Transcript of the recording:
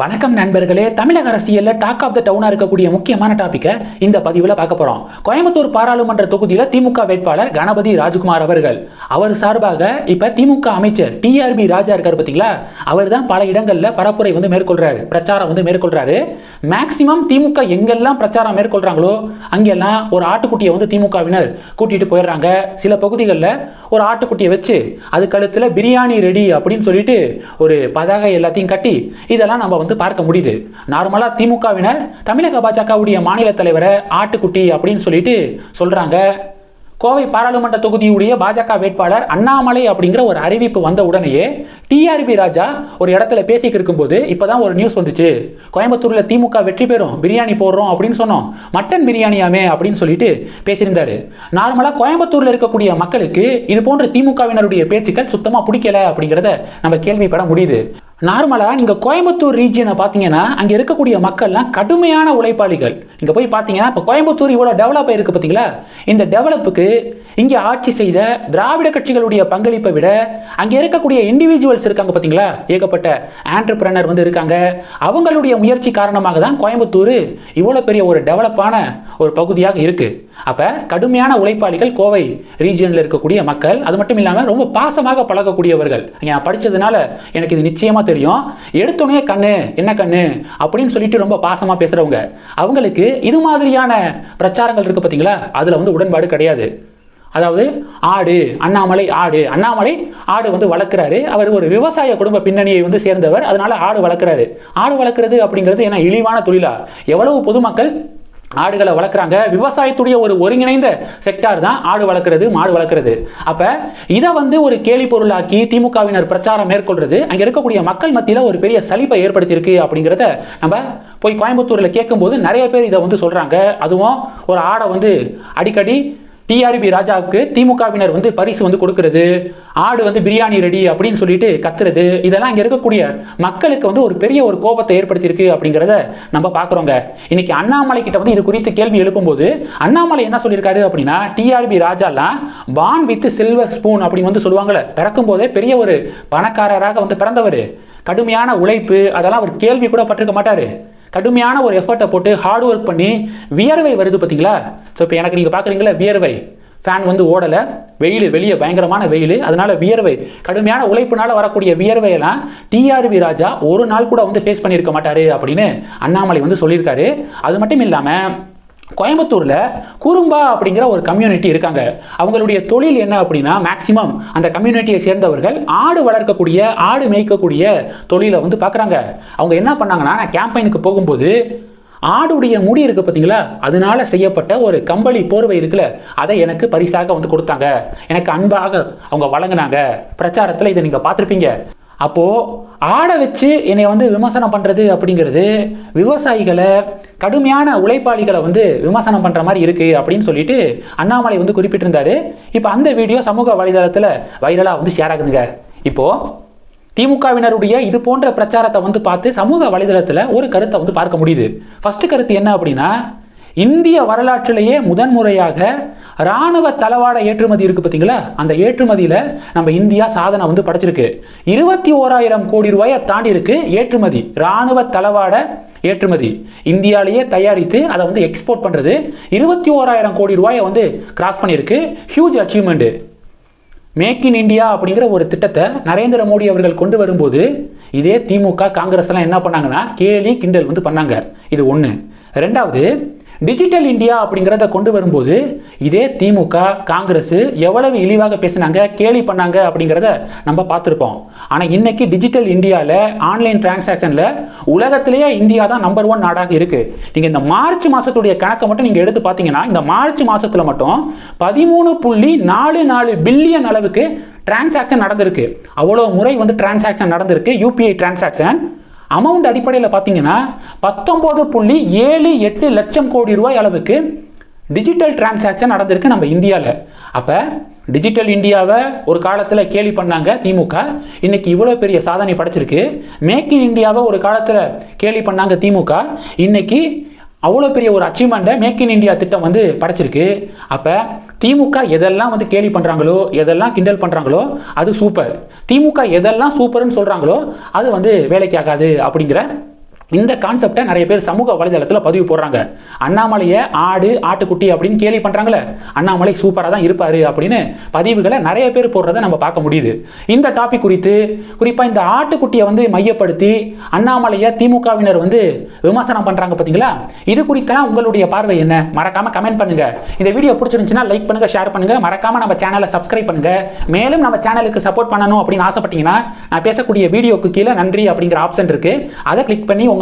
வணக்கம் நண்பர்களே. தமிழக அரசியலில் டாக் ஆஃப் த டவுனாக இருக்கக்கூடிய முக்கியமான டாப்பிக்கை இந்த பதிவில் பார்க்க போகிறோம் கோயம்புத்தூர் பாராளுமன்ற தொகுதியில் திமுக வேட்பாளர் கணபதி ராஜ்குமார் அவர்கள். அவர் சார்பாக இப்போ திமுக அமைச்சர் டிஆர்பி ராஜா இருக்கார் பார்த்தீங்களா அவர் தான் பல இடங்களில் பரப்புரை வந்து மேற்கொள்கிறாரு பிரச்சாரம் வந்து மேற்கொள்கிறாரு மேக்சிமம் திமுக எங்கெல்லாம் பிரச்சாரம் மேற்கொள்கிறாங்களோ அங்கெல்லாம் ஒரு ஆட்டுக்குட்டியை வந்து திமுகவினர் கூட்டிகிட்டு போயிடுறாங்க. சில பகுதிகளில் ஒரு ஆட்டுக்குட்டியை வச்சு அது கழுத்தில் பிரியாணி ரெடி அப்படின்னு சொல்லிட்டு ஒரு பதாகை எல்லாத்தையும் கட்டி இதெல்லாம் நம்ம வந்து பார்க்க முடியுது. நார்மலாக திமுகவினர் தமிழக பாஜகவுடைய மாநில தலைவரை ஆட்டுக்குட்டி அப்படின்னு சொல்லிட்டு சொல்றாங்க. கோவை பாராளுமன்ற தொகுதியுடைய பாஜக வேட்பாளர் அண்ணாமலை அப்படிங்கிற ஒரு அறிவிப்பு வந்த உடனேயே டிஆர்பி ராஜா ஒரு இடத்துல பேசிக்கிட்டு இருக்கும்போது இப்போதான் ஒரு நியூஸ் வந்துச்சு. கோயம்புத்தூர்ல திமுக வெற்றி பெறும் பிரியாணி போடுறோம் அப்படின்னு சொன்னோம். மட்டன் பிரியாணியாமே அப்படின்னு சொல்லிட்டு பேசியிருந்தாரு. நார்மலாக கோயம்புத்தூர்ல இருக்கக்கூடிய மக்களுக்கு இது போன்ற திமுகவினருடைய பேச்சுக்கள் சுத்தமாக பிடிக்கல அப்படிங்கிறத நம்ம கேள்விப்பட முடியுது. நார்மலாக நீங்கள் கோயம்புத்தூர் ரீஜியனை பார்த்தீங்கன்னா அங்கே இருக்கக்கூடிய மக்கள்லாம் கடுமையான உழைப்பாளிகள். இங்கே போய் பார்த்தீங்கன்னா இப்போ கோயம்புத்தூர் இவ்வளோ டெவலப் ஆகிருக்கு பார்த்தீங்களா? இந்த டெவலப்புக்கு இங்கே ஆட்சி செய்த திராவிட கட்சிகளுடைய பங்களிப்பை விட அங்கே இருக்கக்கூடிய இண்டிவிஜுவல்ஸ் இருக்காங்க பார்த்தீங்களா? ஏகப்பட்ட ஆண்டர்பிரனர் வந்து இருக்காங்க. அவங்களுடைய முயற்சி காரணமாக தான் கோயம்புத்தூர் இவ்வளோ பெரிய ஒரு டெவலப்பான ஒரு பகுதியாக இருக்குது அப்போ கடுமையான உழைப்பாளிகள் கோவை ரீஜியனில் இருக்கக்கூடிய மக்கள் அது மட்டும் இல்லாமல் ரொம்ப பாசமாக பழகக்கூடியவர்கள். நான் படித்ததுனால எனக்கு இது நிச்சயமாக தெரியும். எடுத்தோடனே கண்ணு என்ன கண்ணு? அப்படின்னு சொல்லிட்டு ரொம்ப பாசமாக பேசுகிறவங்க அவங்களுக்கு இது மாதிரியான பிரச்சாரங்கள் இருக்குது பார்த்தீங்களா அதில் வந்து உடன்பாடு கிடையாது. அதாவது ஆடு அண்ணாமலை ஆடு. அண்ணாமலை ஆடு வந்து வளர்க்குறாரு. அவர் ஒரு விவசாய குடும்ப பின்னணியை வந்து சேர்ந்தவர். அதனால ஆடு வளர்க்குறாரு. ஆடு வளர்க்குறது அப்படிங்கிறது ஏன்னா இழிவான தொழிலா? எவ்வளவு பொதுமக்கள் ஆடுகளை வளர்க்குறாங்க. விவசாயத்துடைய ஒரு ஒருங்கிணைந்த செக்டார் தான் ஆடு வளர்க்குறது மாடு வளர்க்குறது. அப்போ இதை வந்து ஒரு கேலி பொருளாக்கி திமுகவினர் பிரச்சாரம் மேற்கொள்றது அங்கே இருக்கக்கூடிய மக்கள் மத்தியில் ஒரு பெரிய சலிப்பை ஏற்படுத்தியிருக்கு அப்படிங்கிறத நம்ம போய் கோயம்புத்தூரில் கேட்கும்போது நிறைய பேர் இதை வந்து சொல்கிறாங்க அதுவும் ஒரு ஆடை வந்து அடிக்கடி டிஆர்பி ராஜாவுக்கு திமுகவினர் வந்து பரிசு வந்து கொடுக்கறது. ஆடு வந்து பிரியாணி ரெடி அப்படின்னு சொல்லிட்டு கத்துறது. இதெல்லாம் இங்கே இருக்கக்கூடிய மக்களுக்கு வந்து ஒரு பெரிய ஒரு கோபத்தை ஏற்படுத்தியிருக்கு அப்படிங்கிறத நம்ம பார்க்குறோங்க. இன்னைக்கு அண்ணாமலை கிட்ட வந்து இது குறித்து கேள்வி எழுப்பும்போது அண்ணாமலை என்ன சொல்லியிருக்காரு அப்படின்னா டிஆர்பி ராஜாலாம் பான் வித் சில்வர் ஸ்பூன் அப்படின்னு வந்து சொல்லுவாங்கல்ல பிறக்கும் போதே பெரிய ஒரு பணக்காரராக வந்து பிறந்தவர். கடுமையான உழைப்பு அதெல்லாம் அவர் கேள்வி கூட பட்டிருக்க மாட்டார். கடுமையான ஒரு எஃபர்ட்டை போட்டு ஹார்ட் ஒர்க் பண்ணி வியர்வை வருது பார்த்தீங்களா? ஸோ இப்போ எனக்கு நீங்கள் பார்க்குறீங்களா? வியர்வை. ஃபேன் வந்து ஓடலை. வெயில் வெளியே பயங்கரமான வெயில். அதனால் வியர்வை. கடுமையான உழைப்புனால வரக்கூடிய வியர்வையெல்லாம் டிஆர்வி ராஜா ஒரு நாள் கூட வந்து ஃபேஸ் பண்ணியிருக்க மாட்டார் அப்படின்னு அண்ணாமலை வந்து சொல்லியிருக்காரு. அது மட்டும் இல்லாமல் கோயம்புத்தூரில் குறும்பா அப்படிங்கிற ஒரு கம்யூனிட்டி இருக்காங்க. அவங்களுடைய தொழில் என்ன அப்படின்னா மேக்சிமம் அந்த கம்யூனிட்டியை சேர்ந்தவர்கள் ஆடு வளர்க்கக்கூடிய ஆடு மேய்க்கக்கூடிய தொழிலை வந்து பார்க்குறாங்க. அவங்க என்ன பண்ணாங்கன்னா நான் கேம்பெயினுக்கு போகும்போது ஆடுடைய முடி இருக்கு பார்த்தீங்களா? அதனால செய்யப்பட்ட ஒரு கம்பளி போர்வை இருக்குல்ல அதை எனக்கு பரிசாக வந்து கொடுத்தாங்க. எனக்கு அன்பாக அவங்க வழங்கினாங்க. பிரச்சாரத்தில் இதை நீங்கள் பார்த்துருப்பீங்க. அப்போது ஆடை வச்சு என்னை வந்து விமர்சனம் பண்ணுறது அப்படிங்கிறது விவசாயிகளை கடுமையான உழைப்பாளிகளை வந்து விமர்சனம் பண்ணுற மாதிரி இருக்குது அப்படின்னு சொல்லிட்டு அண்ணாமலை வந்து குறிப்பிட்டிருந்தாரு. இப்போ அந்த வீடியோ சமூக வலைதளத்தில் வைரலாக வந்து ஷேர் ஆகுதுங்க. இப்போது திமுகவினருடைய இது போன்ற பிரச்சாரத்தை வந்து பார்த்து சமூக வலைதளத்தில் ஒரு கருத்தை வந்து பார்க்க முடியுது. ஃபஸ்ட்டு கருத்து என்ன அப்படின்னா இந்திய வரலாற்றிலேயே முதன்முறையாக ராணுவ தளவாட ஏற்றுமதி இருக்கு பார்த்தீங்களா? அந்த ஏற்றுமதியில் நம்ம இந்தியா சாதனை வந்து படைச்சிருக்கு. இருபத்தி ஓராயிரம் கோடி ரூபாயை தாண்டி இருக்கு ஏற்றுமதி ராணுவ தளவாட ஏற்றுமதி. இந்தியாவிலேயே தயாரித்து அதை வந்து எக்ஸ்போர்ட் பண்ணுறது இருபத்தி ஓராயிரம் கோடி ரூபாயை வந்து கிராஸ் பண்ணியிருக்கு. Huge achievement make in India அப்படிங்கிற ஒரு திட்டத்தை நரேந்திர மோடி அவர்கள் கொண்டு வரும்போது இதே திமுக காங்கிரஸ் எல்லாம் என்ன பண்ணாங்கன்னா கேலி கிண்டல் வந்து பண்ணாங்க. இது ஒன்று ரெண்டாவது டிஜிட்டல் இந்தியா அப்படிங்கிறத கொண்டு வரும்போது இதே திமுக காங்கிரஸ் எவ்வளவு இழிவாக பேசினாங்க கேலி பண்ணாங்க அப்படிங்கிறத நம்ம பார்த்துருப்போம். ஆனால் இன்னைக்கு டிஜிட்டல் இந்தியாவில் ஆன்லைன் டிரான்சாக்ஷனில் உலகத்திலேயே இந்தியா தான் நம்பர் ஒன் நாடாக இருக்குது நீங்கள் இந்த மார்ச் மாதத்துடைய கணக்கை மட்டும் நீங்கள் எடுத்து பார்த்தீங்கன்னா இந்த மார்ச் மாதத்தில் மட்டும் பதிமூணு புள்ளி நாலு நாலு பில்லியன் அளவுக்கு டிரான்சாக்ஷன் நடந்திருக்கு. அவ்வளோ முறை வந்து டிரான்சாக்ஷன் நடந்திருக்கு. யூபிஐ டிரான்சாக்ஷன் அமௌண்ட் அடிப்படையில் பார்த்தீங்கன்னா பத்தொம்போது புள்ளி ஏழு எட்டு லட்சம் கோடி ரூபாய் அளவுக்கு டிஜிட்டல் டிரான்சாக்ஷன் நடந்திருக்கு நம்ம இந்தியாவில் அப்போ டிஜிட்டல் இந்தியாவை ஒரு காலத்தில் கேலி பண்ணாங்க திமுக. இன்னைக்கு இவ்வளோ பெரிய சாதனை படைச்சிருக்கு. மேக் இன் இந்தியாவை ஒரு காலத்தில் கேலி பண்ணாங்க திமுக. இன்னைக்கு அவ்வளோ பெரிய ஒரு அச்சீவ்மெண்ட்டை மேக் இன் இந்தியா திட்டம் வந்து படைச்சிருக்கு. அப்போ திமுக எதெல்லாம் வந்து கேலி பண்ணுறாங்களோ எதெல்லாம் கிண்டல் பண்ணுறாங்களோ அது சூப்பர் திமுக எதெல்லாம் சூப்பர்னு சொல்கிறாங்களோ அது வந்து வேலைக்கு ஆகாது அப்படிங்கிற இந்த கான்செப்டை நிறைய பேர் சமூக வலைதளத்தில் பதிவு போடுறாங்க. அண்ணாமலையை ஆடு ஆட்டுக்குட்டி அப்படின்னு கேலி பண்ணுறாங்களே அண்ணாமலை சூப்பராக தான் இருப்பார் அப்படின்னு பதிவுகளை நிறைய பேர் போடுறதை நம்ம பார்க்க முடியுது. இந்த டாபிக் குறித்து குறிப்பாக இந்த ஆட்டுக்குட்டியை வந்து மையப்படுத்தி அண்ணாமலையை திமுகவினர் வந்து விமர்சனம் பண்ணுறாங்க பார்த்தீங்களா? இது குறித்தெல்லாம் உங்களுடைய பார்வை என்ன? மறக்காமல் கமெண்ட் பண்ணுங்கள் இந்த வீடியோ பிடிச்சிருந்துச்சுன்னா லைக் பண்ணுங்கள் ஷேர் பண்ணுங்கள் மறக்காமல் நம்ம சேனலை சப்ஸ்கிரைப் பண்ணுங்கள் மேலும் நம்ம சேனலுக்கு சப்போர்ட் பண்ணணும் அப்படின்னு ஆசைப்பட்டீங்கன்னா நான் பேசக்கூடிய வீடியோக்கு கீழே நன்றி அப்படிங்கிற ஆப்ஷன் இருக்குது அதை கிளிக் பண்ணி உங்கள்